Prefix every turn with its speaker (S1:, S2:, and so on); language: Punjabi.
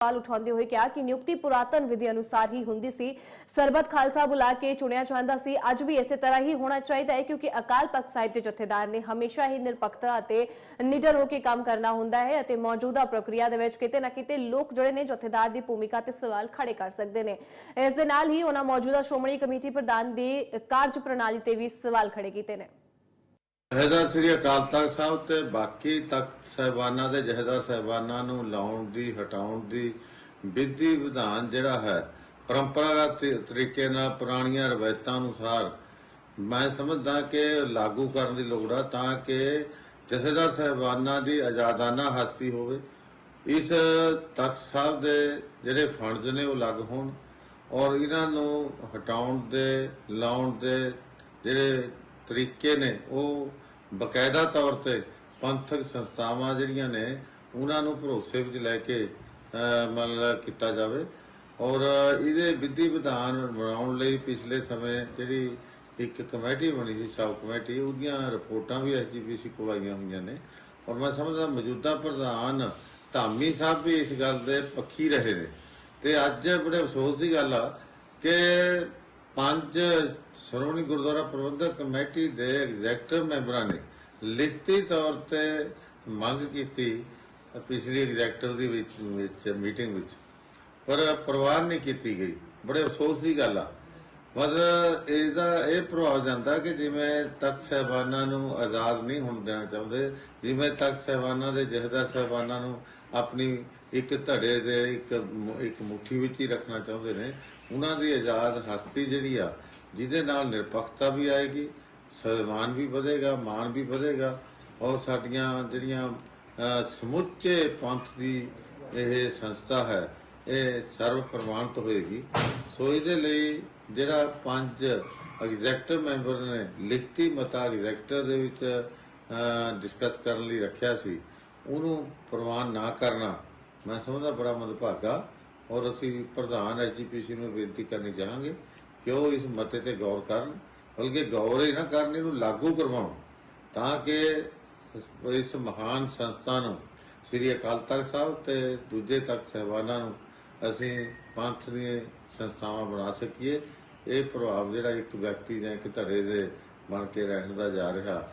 S1: ਸਵਾਲ ਉਠਾਉਂਦੇ ਹੋਏ ਕਿਹਾ ਕਿ ਨਿਯੁਕਤੀ ਪੁਰਾਤਨ ਵਿਧੀ ਅਨੁਸਾਰ ਹੀ ਹੁੰਦੀ ਸੀ। ਸਰਬਤ ਖਾਲਸਾ ਬੁਲਾ ਕੇ ਚੁਣਿਆ ਜਾਂਦਾ ਸੀ। ਅੱਜ ਵੀ ਇਸੇ ਤਰ੍ਹਾਂ ਹੀ ਹੋਣਾ ਚਾਹੀਦਾ ਹੈ ਕਿਉਂਕਿ ਅਕਾਲ ਤਖਤ ਸਾਹਿਬ ਦੇ ਜਥੇਦਾਰ ਨੇ ਹਮੇਸ਼ਾ ਹੀ ਨਿਰਪੱਖਤਾ ਅਤੇ ਨਿਡਰ ਹੋ ਕੇ ਕੰਮ ਕਰਨਾ ਹੁੰਦਾ ਹੈ ਅਤੇ ਮੌਜੂਦਾ ਪ੍ਰਕਿਰਿਆ ਦੇ ਵਿੱਚ ਕਿਤੇ ਨਾ ਕਿਤੇ ਲੋਕ ਜਿਹੜੇ ਨੇ ਜਥੇਦਾਰ ਦੀ ਭੂਮਿਕਾ ਤੇ ਸਵਾਲ ਖੜੇ ਕਰ ਸਕਦੇ ਨੇ। ਇਸ ਦੇ ਨਾਲ ਹੀ ਉਹਨਾਂ ਮੌਜੂਦਾ ਸ਼੍ਰੋਮਣੀ ਕਮੇਟੀ ਪ੍ਰਧਾਨ ਦੀ ਕਾਰਜ ਪ੍ਰਣਾਲੀ ਤੇ ਵੀ ਸਵਾਲ ਖੜੇ ਕੀਤੇ ਨੇ।
S2: ਜਹੇਦਾਰ ਸ੍ਰੀ ਅਕਾਲ ਤਖਤ ਸਾਹਿਬ ਤੇ ਬਾਕੀ ਤਖਤ ਸਹਿਬਾਨਾਂ ਦੇ ਜਹੇਦਾਰ ਸਹਿਬਾਨਾਂ ਨੂੰ ਲਾਉਣ ਦੀ, ਹਟਾਉਣ ਦੀ ਵਿਧੀ ਵਿਧਾਨ ਜਿਹੜਾ ਹੈ, ਪਰੰਪਰਾਗਤ ਤਰੀਕੇ ਨਾਲ ਪੁਰਾਣੀਆਂ ਰਵਾਇਤਾਂ ਅਨੁਸਾਰ ਮੈਂ ਸਮਝਦਾ ਕਿ ਲਾਗੂ ਕਰਨ ਦੀ ਲੋੜ ਆ ਤਾਂ ਕਿ ਜਥੇਦਾਰ ਸਹਿਬਾਨਾਂ ਦੀ ਆਜ਼ਾਦਾਨਾ ਹਸਤੀ ਹੋਵੇ। ਇਸ ਤਖਤ ਸਾਹਿਬ ਦੇ ਜਿਹੜੇ ਫੰਡਸ ਨੇ ਉਹ ਲੱਗ ਹੋਣ ਔਰ ਇਹਨਾਂ ਨੂੰ ਹਟਾਉਣ ਦੇ, ਲਾਉਣ ਦੇ ਜਿਹੜੇ ਤਰੀਕੇ ਨੇ, ਉਹ ਬਕਾਇਦਾ ਤੌਰ ਤੇ ਪੰਥਕ ਸੰਸਥਾਵਾਂ ਜਿਹੜੀਆਂ ਨੇ, ਉਹਨਾਂ ਨੂੰ ਭਰੋਸੇ ਵਿੱਚ ਲੈ ਕੇ ਮਤਲਬ ਕੀਤਾ ਜਾਵੇ। ਔਰ ਇਹਦੇ ਵਿਧੀ ਵਿਧਾਨ ਬਣਾਉਣ ਲਈ ਪਿਛਲੇ ਸਮੇਂ ਜਿਹੜੀ ਇੱਕ ਕਮੇਟੀ ਬਣੀ ਸੀ, ਸਬ ਕਮੇਟੀ, ਉਹਦੀਆਂ ਰਿਪੋਰਟਾਂ ਵੀ ਐਸਜੀਪੀਸੀ ਕੋਲ ਆਈਆਂ ਹੋਈਆਂ ਨੇ। ਔਰ ਮੈਂ ਸਮਝਦਾ ਮੌਜੂਦਾ ਪ੍ਰਧਾਨ ਧਾਮੀ ਸਾਹਿਬ ਵੀ ਇਸ ਗੱਲ ਦੇ ਪੱਖੀ ਰਹੇ ਨੇ। ਤੇ ਅੱਜ ਬੜੇ ਅਫਸੋਸ ਦੀ ਗੱਲ ਆ ਕਿ ਪੰਜ ਸ਼੍ਰੋਮਣੀ ਗੁਰਦੁਆਰਾ ਪ੍ਰਬੰਧਕ ਕਮੇਟੀ ਦੇ ਐਗਜ਼ੈਕਟਿਵ ਮੈਂਬਰਾਂ ਨੇ ਲਿਖਤੀ ਤੌਰ ਤੇ ਮੰਗ ਕੀਤੀ ਪਿਛਲੀ ਐਗਜ਼ੈਕਟਿਵ ਦੀ ਵਿੱਚ ਮੀਟਿੰਗ ਵਿੱਚ। ਪਰ ਪ੍ਰਵਾਨ ਨਹੀਂ ਕੀਤੀ ਗਈ। ਬੜੇ ਅਫਸੋਸ ਦੀ ਗੱਲ ਆ। ਪਰ ਇਹਦਾ, ਇਹ ਪ੍ਰਭਾਵ ਜਾਂਦਾ ਕਿ ਜਿਵੇਂ ਤਖਤ ਸਹਿਬਾਨਾਂ ਨੂੰ ਆਜ਼ਾਦ ਨਹੀਂ ਹੋਣ ਦੇਣਾ ਚਾਹੁੰਦੇ, ਜਿਵੇਂ ਤਖਤ ਸਹਿਬਾਨਾਂ ਦੇ ਜਹੇਦਾਰ ਸਹਿਬਾਨਾਂ ਨੂੰ ਆਪਣੀ ਇੱਕ ਧੜੇ ਦੇ ਇੱਕ ਇੱਕ ਮੁਠੀ ਵਿੱਚ ਹੀ ਰੱਖਣਾ ਚਾਹੁੰਦੇ ਨੇ। ਉਹਨਾਂ ਦੀ ਆਜ਼ਾਦ ਹਸਤੀ ਜਿਹੜੀ ਆ, ਜਿਹਦੇ ਨਾਲ ਨਿਰਪੱਖਤਾ ਵੀ ਆਏਗੀ ਸਨਮਾਨ ਵੀ ਵਧੇਗਾ, ਮਾਣ ਵੀ ਵਧੇਗਾ, ਔਰ ਸਾਡੀਆਂ ਜਿਹੜੀਆਂ ਸਮੁੱਚੇ ਪੰਥ ਦੀ ਇਹ ਸੰਸਥਾ ਹੈ, ਇਹ ਸਰਵ ਪ੍ਰਮਾਣਿਤ ਹੋਏਗੀ। ਸੋ ਇਹਦੇ ਲਈ ਜਿਹੜਾ ਪੰਜ ਐਗਜ਼ੈਕਟਿਵ ਮੈਂਬਰ ਨੇ, ਲਿਖਤੀ ਮਤਾ ਐਗਜ਼ੈਕਟਿਵ ਦੇ ਵਿੱਚ ਡਿਸਕਸ ਕਰਨ ਲਈ ਰੱਖਿਆ ਸੀ ਉਹਨੂੰ ਪ੍ਰਵਾਨ ਨਾ ਕਰਨਾ, ਮੈਂ ਸਮਝਦਾ ਬੜਾ ਮਦਭਾਗਾ, ਔਰ ਅਸੀਂ ਪ੍ਰਧਾਨ ਐਸਜੀਪੀਸੀ ਨੂੰ ਬੇਨਤੀ ਕਰਨੀ ਚਾਹਾਂਗੇ ਕਿ ਉਹ ਇਸ ਮਤੇ ਤੇ ਗੌਰ ਕਰਨ, ਬਲਕਿ ਗੌਰ ਹੀ ਨਾ ਕਰਨ, ਇਹਨੂੰ ਲਾਗੂ ਕਰਵਾਉਣ, ਤਾਂ ਕਿ ਇਸ- ਇਸ ਮਹਾਨ ਸੰਸਥਾ ਨੂੰ, ਸ੍ਰੀ ਅਕਾਲ ਤਖਤ ਸਾਹਿਬ ਤੇ ਦੂਜੇ ਤਖਤ ਸਹਿਬਾਨਾਂ ਨੂੰ ਅਸੀਂ ਪੰਥ ਦੀਆਂ ਸੰਸਥਾਵਾਂ ਬਣਾ ਸਕੀਏ। ਇਹ ਪ੍ਰਭਾਵ ਜਿਹੜਾ ਇੱਕ ਵਿਅਕਤੀ ਜਾਂ ਇੱਕ ਧੜੇ ਦੇ ਬਣ ਕੇ ਰਹਿਣ ਦਾ ਜਾ ਰਿਹਾ